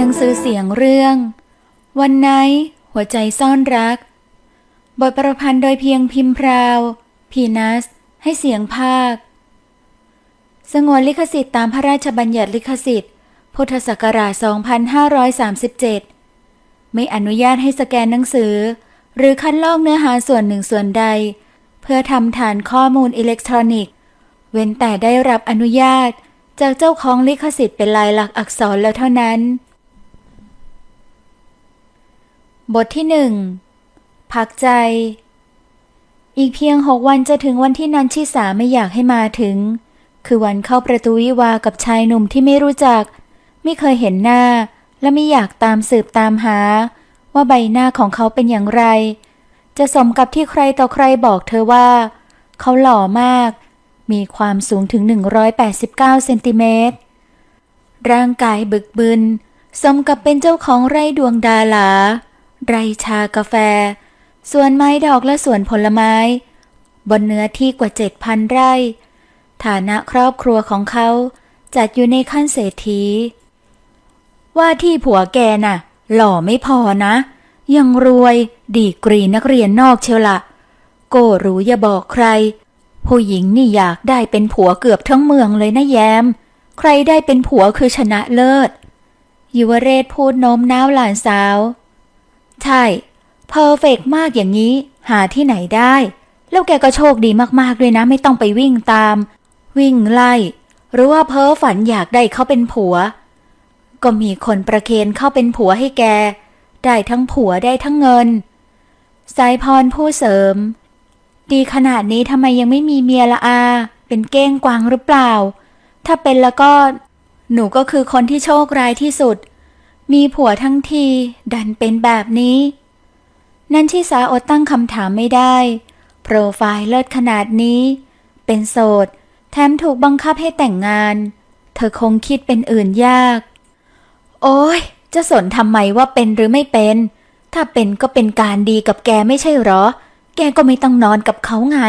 หนังสือเสียงเรื่อง วันไนหัวใจซ่อนรัก บทประพันธ์โดยเพียงพิมพ์พราว พีนัส ให้เสียงภาค สงวนลิขสิทธิ์ตามพระราชบัญญัติลิขสิทธิ์ พุทธศักราช 2537 ไม่อนุญาตให้สแกนหนังสือ หรือคัดลอกเนื้อหาส่วนหนึ่งส่วนใด เพื่อทำฐานข้อมูลอิเล็กทรอนิกส์ เว้นแต่ได้รับอนุญาตจากเจ้าของลิขสิทธิ์เป็นลายลักษณ์อักษรแล้วเท่านั้น บทที่หนึ่งพักใจ อีกเพียงหกวันจะถึงวันที่นันชิสาไม่อยากให้มาถึง คือวันเข้าประตูวิวากับชายหนุ่มที่ไม่รู้จัก ไม่เคยเห็นหน้า และไม่อยากตามสืบตามหา ว่าใบหน้าของเขาเป็นอย่างไร จะสมกับที่ใครต่อใครบอกเธอว่า เขาหล่อมาก มีความสูงถึง 189เซนติเมตรร่างกายบึกบึนสมกับเป็นเจ้าของไร่ดวงดาลา ไรชากาแฟ สวนไม้ดอกและสวนผลไม้ บนเนื้อที่กว่าเจ็ดพันไร่ ฐานะครอบครัวของเขาจัดอยู่ในขั้นเศรษฐี ว่าที่ผัวแกน่ะ หล่อไม่พอนะ ยังรวยดีกรีนักเรียนนอกเชียวละโกรู้อย่าบอกใคร ผู้หญิงนี่อยากได้เป็นผัวเกือบทั้งเมืองเลยนะแยม ใครได้เป็นผัวคือชนะเลิศยุวเรศพูดโน้มน้าวหลานสาว ใช่ เพอร์เฟกมากอย่างนี้ หาที่ไหนได้ แล้วแกก็โชคดีมากๆด้วยนะ ไม่ต้องไปวิ่งตาม วิ่งไล่ หรือว่าเพ้อฝันอยากได้เขาเป็นผัว ก็มีคนประเคนเข้าเป็นผัวให้แก ได้ทั้งผัวได้ทั้งเงิน สายพรผู้เสริม ดีขนาดนี้ทำไมยังไม่มีเมียละอา เป็นเก้งกวางหรือเปล่า ถ้าเป็นแล้วก็ หนูก็คือคนที่โชคร้ายที่สุด มีผัวทั้งทีดันเป็นแบบนี้ นันชิสาอดตั้งคำถามไม่ได้ โปรไฟล์เลิศขนาดนี้ เป็นโสด แถมถูกบังคับให้แต่งงาน เธอคงคิดเป็นอื่นยาก โอ้ย จะสนทำไมว่าเป็นหรือไม่เป็น ถ้าเป็นก็เป็นการดีกับแกไม่ใช่หรอ แกก็ไม่ต้องนอนกับเขาไง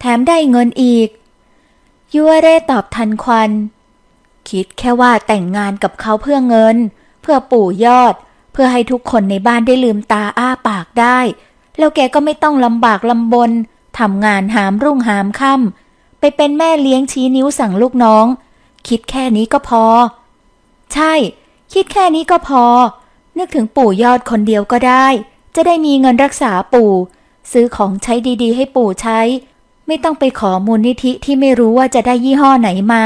แถมได้เงินอีกยัวเร่ตอบทันควัน คิดแค่ว่าแต่งงานกับเขาเพื่อเงิน เพื่อปู่ยอด เพื่อให้ทุกคนในบ้านได้ลืมตาอ้าปากได้ แล้วแกก็ไม่ต้องลำบากลำบนทำงานหามรุ่งหามค่ำไปเป็นแม่เลี้ยงชี้นิ้วสั่งลูกน้อง คิดแค่นี้ก็พอ ใช่ คิดแค่นี้ก็พอ นึกถึงปู่ยอดคนเดียวก็ได้ จะได้มีเงินรักษาปู่ ซื้อของใช้ดีๆ ให้ปู่ใช้ ไม่ต้องไปขอมูลนิธิที่ไม่รู้ว่าจะได้ยี่ห้อไหนมา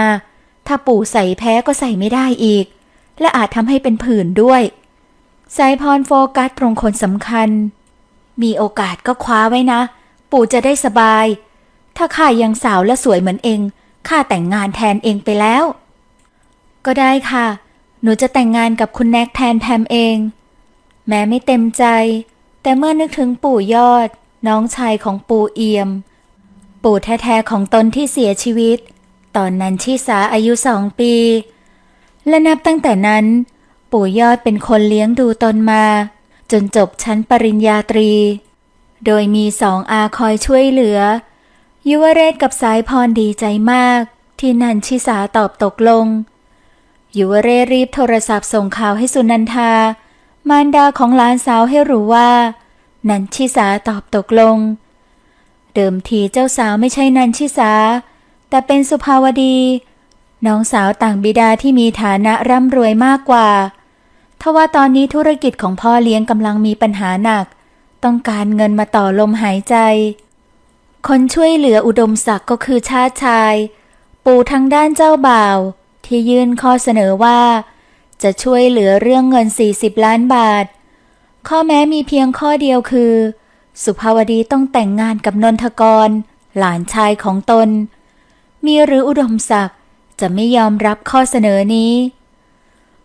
ถ้าปู่ใส่แพ้ก็ใส่ไม่ได้อีก และอาจทำให้เป็นผื่นด้วย สายพรโฟกัสตรงคนสำคัญ มีโอกาสก็คว้าไว้นะ ปู่จะได้สบาย ถ้าข้ายังสาวและสวยเหมือนเองข้าแต่งงานแทนเองไปแล้ว ก็ได้ค่ะ หนูจะแต่งงานกับคุณแน็กแทนแพมเอง แม้ไม่เต็มใจ แต่เมื่อนึกถึงปู่ยอด น้องชายของปู่เอี่ยม ปู่แท้ๆของตนที่เสียชีวิต ตอนนั้นชิสาอายุสองปี และนับตั้งแต่นั้น ปู่ยอดเป็นคนเลี้ยงดูตนมา จนจบชั้นปริญญาตรี โดยมีสองอาคอยช่วยเหลือ ยุวเรศกับสายพรดีใจมาก ที่นันชิสาตอบตกลง ยุวเรศรีบโทรศัพท์ส่งข่าวให้สุนันทา มารดาของหลานสาวให้รู้ว่า นันชิสาตอบตกลง เดิมทีเจ้าสาวไม่ใช่นันชิสา แต่เป็นสุภาวดี น้องสาวต่างบิดาที่มีฐานะร่ำรวยมากกว่าทว่าตอนนี้ธุรกิจของพ่อเลี้ยงกำลังมีปัญหาหนัก ต้องการเงินมาต่อลมหายใจ คนช่วยเหลืออุดมศักดิ์ก็คือชาติชาย ปู่ทางด้านเจ้าบ่าว ที่ยื่นข้อเสนอว่า จะช่วยเหลือเรื่องเงิน 40 ล้านบาท ข้อแม้มีเพียงข้อเดียวคือ สุภาวดีต้องแต่งงานกับนนทกร หลานชายของตน มีหรืออุดมศักดิ์ จะไม่ยอมรับข้อเสนอนี้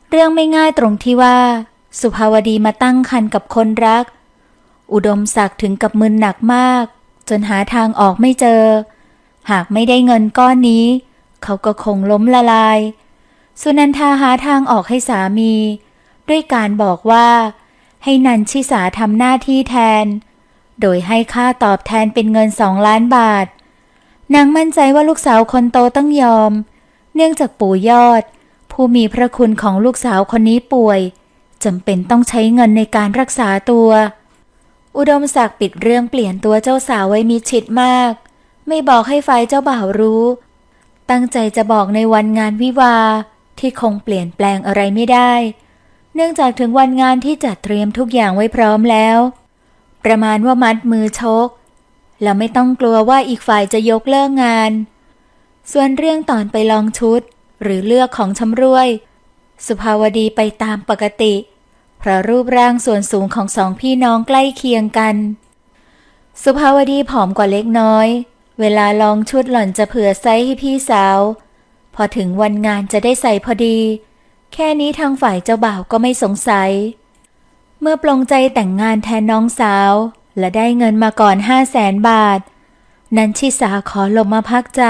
เรื่องไม่ง่ายตรงที่ว่า สุภาวดีมาตั้งคันกับคนรัก อุดมศักดิ์ถึงกับมึนหนักมาก จนหาทางออกไม่เจอ หากไม่ได้เงินก้อนนี้ เขาก็คงล้มละลาย สุนันทาหาทางออกให้สามี ด้วยการบอกว่า ให้นันชิสาทำหน้าที่แทน โดยให้ค่าตอบแทนเป็นเงินสองล้านบาทนางมั่นใจว่าลูกสาวคนโตต้องยอม เนื่องจากปู่ยอด ผู้มีพระคุณของลูกสาวคนนี้ป่วยจำเป็นต้องใช้เงินในการรักษาตัว อุดมศักดิ์ปิดเรื่องเปลี่ยนตัวเจ้าสาวไว้มิชิดมาก ไม่บอกให้ฝ่ายเจ้าบ่าวรู้ ตั้งใจจะบอกในวันงานวิวาที่คงเปลี่ยนแปลงอะไรไม่ได้ เนื่องจากถึงวันงานที่จัดเตรียมทุกอย่างไว้พร้อมแล้ว ประมาณว่ามัดมือชก แล้วไม่ต้องกลัวว่าอีกฝ่ายจะยกเลิกงาน ส่วนเรื่องตอนไปลองชุด หรือเลือกของชำรวย สุภาวดีไปตามปกติ เพราะรูปร่างส่วนสูงของสองพี่น้องใกล้เคียงกัน สุภาวดีผอมกว่าเล็กน้อย เวลาลองชุดหล่อนจะเผื่อไซส์ให้พี่สาว พอถึงวันงานจะได้ใส่พอดี แค่นี้ทางฝ่ายเจ้าบ่าวก็ไม่สงสัย เมื่อปลงใจแต่งงานแทนน้องสาว และได้เงินมาก่อนห้าแสนบาท นันชิสาขอลงมาพักใจ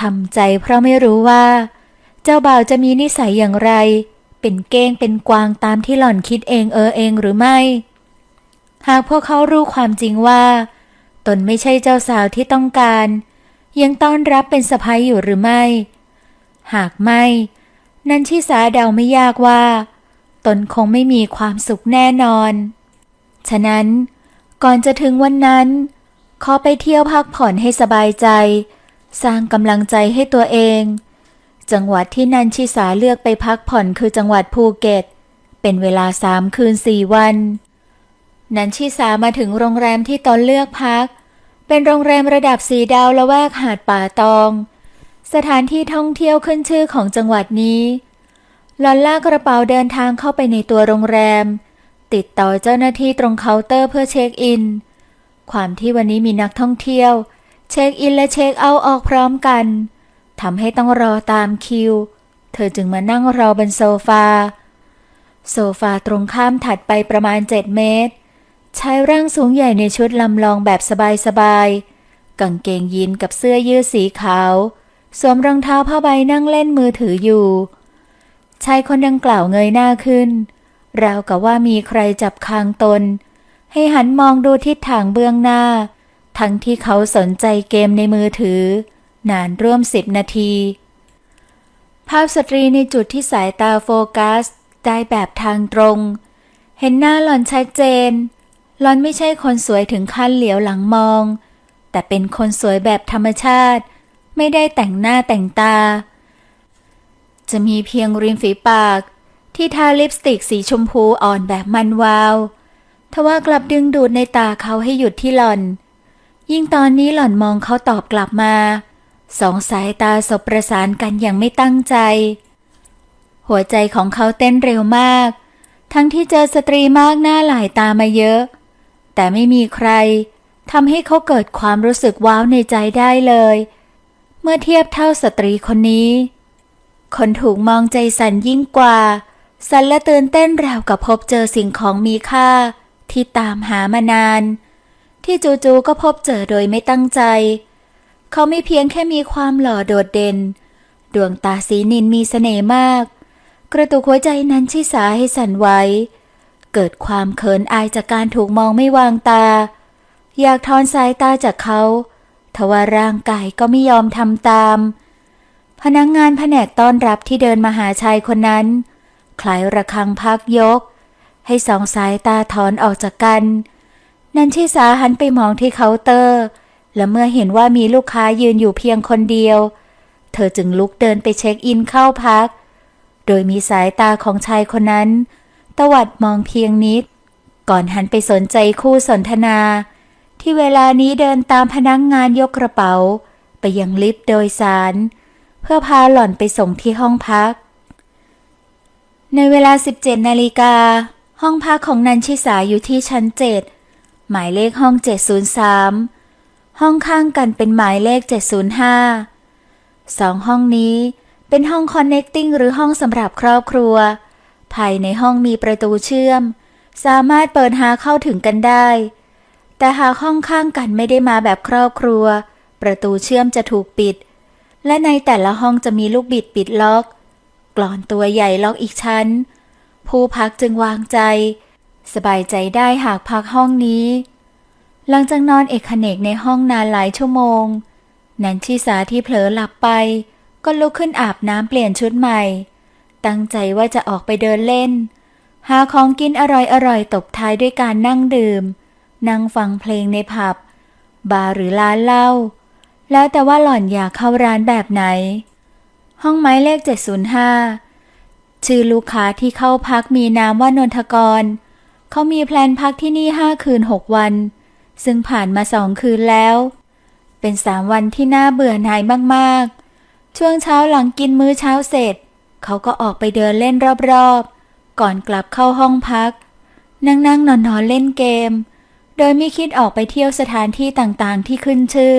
ทำใจเพราะไม่รู้ว่า เจ้าบ่าวจะมีนิสัยอย่างไร เป็นเก้งเป็นกวางตามที่หล่อนคิดเองเออเองหรือไม่ หากพวกเขารู้ความจริงว่า ตนไม่ใช่เจ้าสาวที่ต้องการ ยังต้อนรับเป็นสะพ้ยอยู่หรือไม่ หากไม่ นันชิสาเดาไม่ยากว่า ตนคงไม่มีความสุขแน่นอน ฉะนั้นก่อนจะถึงวันนั้นขอไปเที่ยวพักผ่อนให้สบายใจ สร้างกำลังใจให้ตัวเอง จังหวัดที่นันชิสาเลือกไปพักผ่อนคือจังหวัดภูเก็ต เป็นเวลาสามคืนสี่วัน นันชิสามาถึงโรงแรมที่ตนเลือกพัก เป็นโรงแรมระดับสีดาวละแวกหาดป่าตอง สถานที่ท่องเที่ยวขึ้นชื่อของจังหวัดนี้หลอนลากกระเป๋าเดินทางเข้าไปในตัวโรงแรม ติดต่อเจ้าหน้าที่ตรงเคาน์เตอร์เพื่อเช็คอิน ความที่วันนี้มีนักท่องเที่ยว เช็คอินและเช็คเอาท์ออกพร้อมกันทำให้ต้องรอตามคิว เธอจึงมานั่งรอบนโซฟา โซฟาตรงข้ามถัดไปประมาณ 7 เมตร ชายร่างสูงใหญ่ในชุดลำลองแบบสบายๆ กางเกงยีนกับเสื้อยืดสีขาว สวมรองเท้าผ้าใบนั่งเล่นมือถืออยู่ ชายคนดังกล่าวเงยหน้าขึ้น ราวกับว่ามีใครจับคางตน ให้หันมองดูทิศทางเบื้องหน้า ทั้งที่เขาสนใจเกมในมือถือ นานร่วมสิบนาที ภาพสตรีในจุดที่สายตาโฟกัส ได้แบบทางตรง เห็นหน้าหลอนชัดเจน หลอนไม่ใช่คนสวยถึงขั้นเหลียวหลังมอง แต่เป็นคนสวยแบบธรรมชาติ ไม่ได้แต่งหน้าแต่งตา จะมีเพียงริมฝีปาก ที่ทาลิปสติกสีชมพูอ่อนแบบมันวาวทว่ากลับดึงดูดในตาเขาให้หยุดที่หลอน ยิ่งตอนนี้หล่อนมองเขาตอบกลับมา สองสายตาสบประสานกันอย่างไม่ตั้งใจ หัวใจของเขาเต้นเร็วมาก ทั้งที่เจอสตรีมากหน้าหลายตามาเยอะ แต่ไม่มีใครทำให้เขาเกิดความรู้สึกว้าวในใจได้เลย เมื่อเทียบเท่าสตรีคนนี้ คนถูกมองใจสั่นยิ่งกว่า สั่นและตื่นเต้นราวกับพบเจอสิ่งของมีค่าที่ตามหามานาน ที่จู่ๆก็พบเจอโดยไม่ตั้งใจ เขาไม่เพียงแค่มีความหล่อโดดเด่น ดวงตาสีนินมีเสน่ห์มาก กระตุกหัวใจนั้นชิสาให้สั่นไหวเกิดความเขินอายจากการถูกมองไม่วางตา อยากทอนสายตาจากเขาทว่าร่างกายก็ไม่ยอมทำตาม พนักงงานแผนกต้อนรับที่เดินมาหาชายคนนั้นคล้ายระฆังพักยก ให้สองสายตาถอนออกจากกัน นันชิสาหันไปมองที่เคาน์เตอร์ และเมื่อเห็นว่ามีลูกค้ายืนอยู่เพียงคนเดียว เธอจึงลุกเดินไปเช็คอินเข้าพัก โดยมีสายตาของชายคนนั้น ตวัดมองเพียงนิด ก่อนหันไปสนใจคู่สนทนา ที่เวลานี้เดินตามพนักงงานยกกระเป๋า ไปยังลิฟต์โดยสาร เพื่อพาหล่อนไปส่งที่ห้องพัก ในเวลา 17 นาฬิกาห้องพักของนันชิสาอยู่ที่ชั้น7 หมายเลขห้อง 703 ห้องข้างกันเป็นหมายเลข 705สองห้องนี้เป็นห้อง Connecting หรือห้องสำหรับครอบครัว ภายในห้องมีประตูเชื่อม สามารถเปิดหาเข้าถึงกันได้ แต่หากห้องข้างกันไม่ได้มาแบบครอบครัว ประตูเชื่อมจะถูกปิด และในแต่ละห้องจะมีลูกบิดปิดล็อก กลอนตัวใหญ่ล็อกอีกชั้น ผู้พักจึงวางใจ สบายใจได้หากพักห้องนี้ หลังจากนอนเอกขเนกในห้องนานหลายชั่วโมง นันชิสาที่เผลอหลับไป ก็ลุกขึ้นอาบน้ำเปลี่ยนชุดใหม่ ตั้งใจว่าจะออกไปเดินเล่น หาของกินอร่อยๆตบท้ายด้วยการนั่งดื่ม นั่งฟังเพลงในผับ บาร์หรือร้านเหล้าแล้วแต่ว่าหล่อนอยากเข้าร้านแบบไหน ห้องหมายเลข 705 ชื่อลูกค้าที่เข้าพักมีนามว่านนทกร เขามีแพลนพักที่นี่ห้าคืนหกวัน ซึ่งผ่านมาสองคืนแล้ว เป็นสามวันที่น่าเบื่อหน่ายมากๆ ช่วงเช้าหลังกินมื้อเช้าเสร็จ เขาก็ออกไปเดินเล่นรอบๆ ก่อนกลับเข้าห้องพัก นั่งนั่งนอนนอนๆ เล่นเกม โดยไม่คิดออกไปเที่ยวสถานที่ต่างๆ ที่ขึ้นชื่อ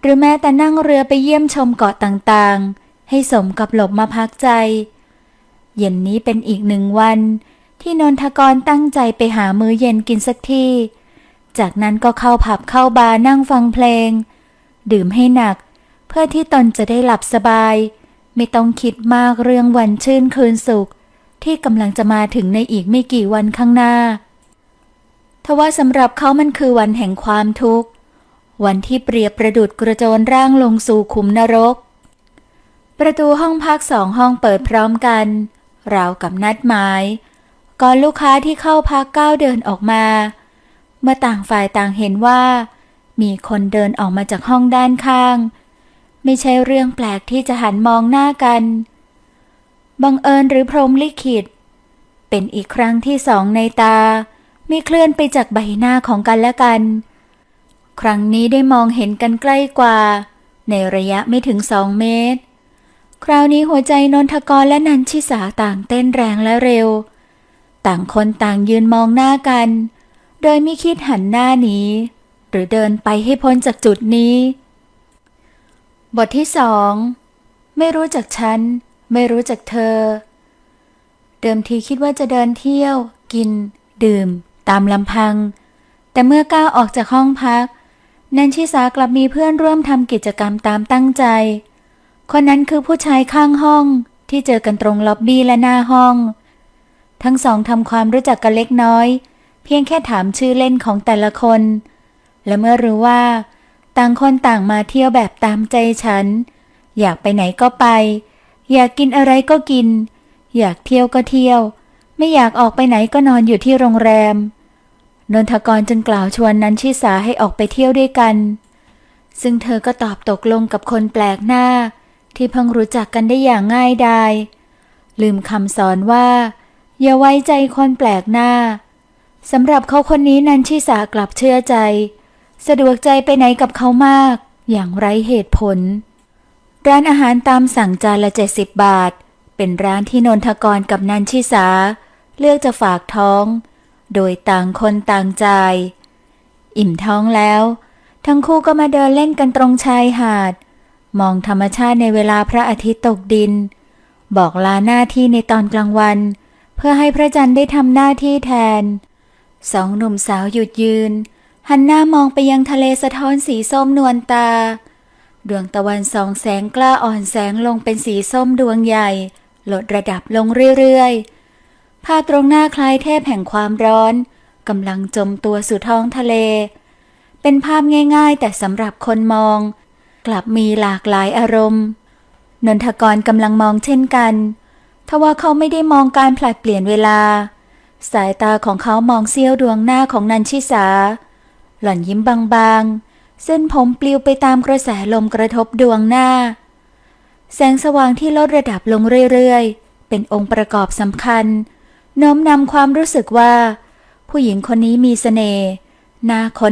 หรือแม้แต่นั่งเรือไปเยี่ยมชมเกาะต่างๆ ให้สมกับหลบมาพักใจ เย็นนี้เป็นอีกหนึ่งวัน ที่นนทกรตั้งใจไปหามื้อเย็นกินสักที่ จากนั้นก็เข้าผับเข้าบาร์นั่งฟังเพลง ดื่มให้หนัก เพื่อที่ตนจะได้หลับสบาย ไม่ต้องคิดมากเรื่องวันชื่นคืนสุข ที่กำลังจะมาถึงในอีกไม่กี่วันข้างหน้าทว่าสำหรับเขามันคือวันแห่งความทุกข์ วันที่เปรียบประดุดกระโจนร่างลงสู่ขุมนรก ประตูห้องพักสองห้องเปิดพร้อมกัน ราวกับนัดหมาย ก่อนลูกค้าที่เข้าพักก้าวเดินออกมา เมื่อต่างฝ่ายต่างเห็นว่า มีคนเดินออกมาจากห้องด้านข้าง ไม่ใช่เรื่องแปลกที่จะหันมองหน้ากัน บังเอิญหรือพรหมลิขิต เป็นอีกครั้งที่สองในตา ไม่เคลื่อนไปจากใบหน้าของกันและกัน ครั้งนี้ได้มองเห็นกันใกล้กว่า ในระยะไม่ถึงสองเมตร คราวนี้หัวใจนนทกรและนันชิสาต่างเต้นแรงและเร็ว ต่างคนต่างยืนมองหน้ากัน โดยไม่คิดหันหน้าหนีหรือเดินไปให้พ้นจากจุดนี้ บทที่สองไม่รู้จักฉัน ไม่รู้จักเธอ เดิมทีคิดว่าจะเดินเที่ยว กิน ดื่ม ตามลำพัง แต่เมื่อก้าวออกจากห้องพักนันชิสากลับมีเพื่อนร่วมทำกิจกรรมตามตั้งใจ คนนั้นคือผู้ชายข้างห้องที่เจอกันตรงล็อบบี้และหน้าห้อง ทั้งสองทำความรู้จักกันเล็กน้อย เพียงแค่ถามชื่อเล่นของแต่ละคน และเมื่อรู้ว่า ต่างคนต่างมาเที่ยวแบบตามใจฉัน อยากไปไหนก็ไป อยากกินอะไรก็กิน อยากเที่ยวก็เที่ยว ไม่อยากออกไปไหนก็นอนอยู่ที่โรงแรม นนทกรจึงกล่าวชวนนันชิสาให้ออกไปเที่ยวด้วยกัน ซึ่งเธอก็ตอบตกลงกับคนแปลกหน้า ที่เพิ่งรู้จักกันได้อย่างง่ายดายลืมคำสอนว่า อย่าไว้ใจคนแปลกหน้าสำหรับเขาคนนี้นันชิสากลับเชื่อใจ สะดวกใจไปไหนกับเขามาก อย่างไร้เหตุผล ร้านอาหารตามสั่งจานละเจ็ดสิบบาท เป็นร้านที่นนทกรกับนันชิสา เลือกจะฝากท้อง โดยต่างคนต่างใจอิ่มท้องแล้ว ทั้งคู่ก็มาเดินเล่นกันตรงชายหาด มองธรรมชาติในเวลาพระอาทิตย์ตกดิน บอกลาหน้าที่ในตอนกลางวันเพื่อให้พระจันทร์ได้ทำหน้าที่แทน สองหนุ่มสาวหยุดยืน หันหน้ามองไปยังทะเลสะท้อนสีส้มนวลตา ดวงตะวันส่องแสงกล้าอ่อนแสงลงเป็นสีส้มดวงใหญ่ ลดระดับลงเรื่อยๆภาพตรงหน้าคล้ายเทพแห่งความร้อนกำลังจมตัวสู่ท้องทะเล เป็นภาพง่ายๆ แต่สำหรับคนมอง กลับมีหลากหลายอารมณ์ นนทกรกำลังมองเช่นกัน ทว่าเขาไม่ได้มองการผลัดเปลี่ยนเวลา สายตาของเขามองเสี้ยวดวงหน้าของนันชิสา หล่อนยิ้มบางๆ เส้นผมปลิวไปตามกระแสลมกระทบดวงหน้า แสงสว่างที่ลดระดับลงเรื่อยๆ เป็นองค์ประกอบสำคัญโน้มนำความรู้สึกว่า ผู้หญิงคนนี้มีเสน่ห์น่าค้น